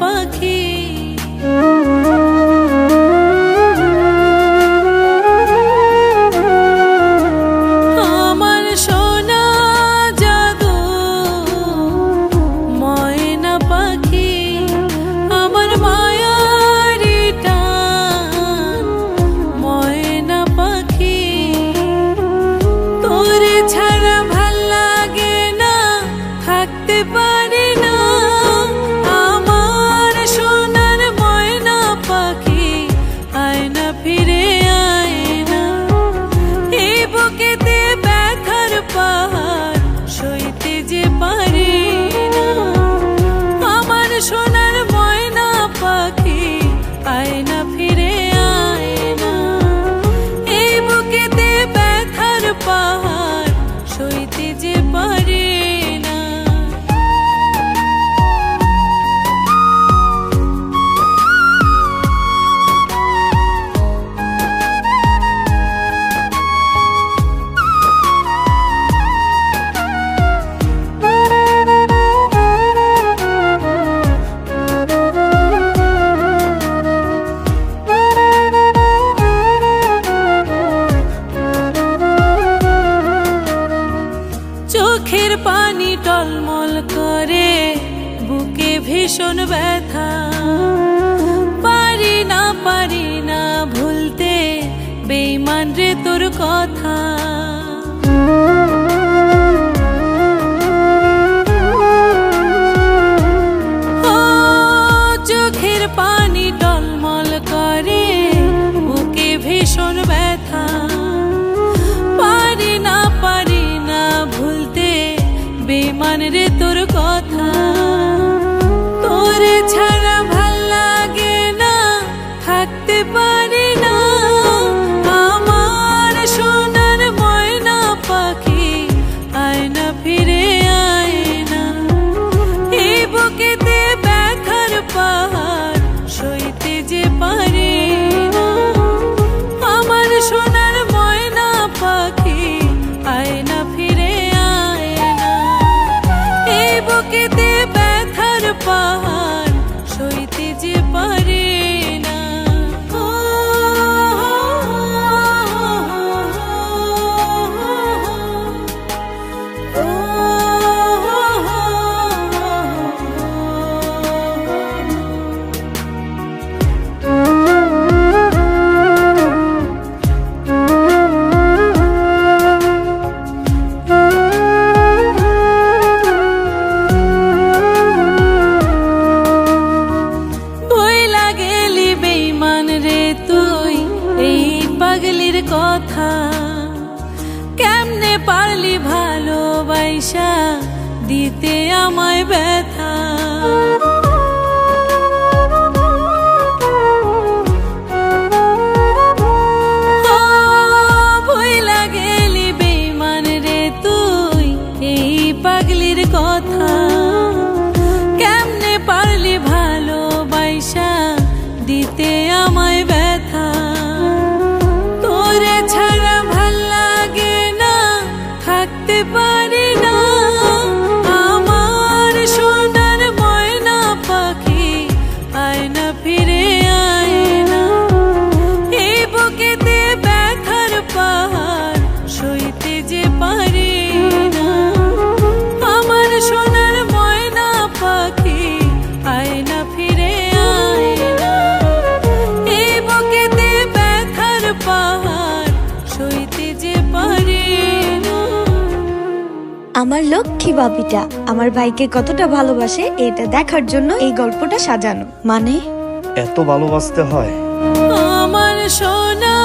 পাখি চোখের পানি টলমল করে, বুকে ভীষণ ব্যথা। পারি না পারি না ভুলতে বেইমান রে তোর কথা। কথা। কেমনে পারলি ভালোবাসা দিতে আমায় ব্যথা? আমার লক্ষ্মী বাবিটা আমার ভাইকে কতটা ভালোবাসে এটা দেখার জন্য এই গল্পটা সাজানো। মানে? এত ভালোবাসতে হয়। আমার সোনা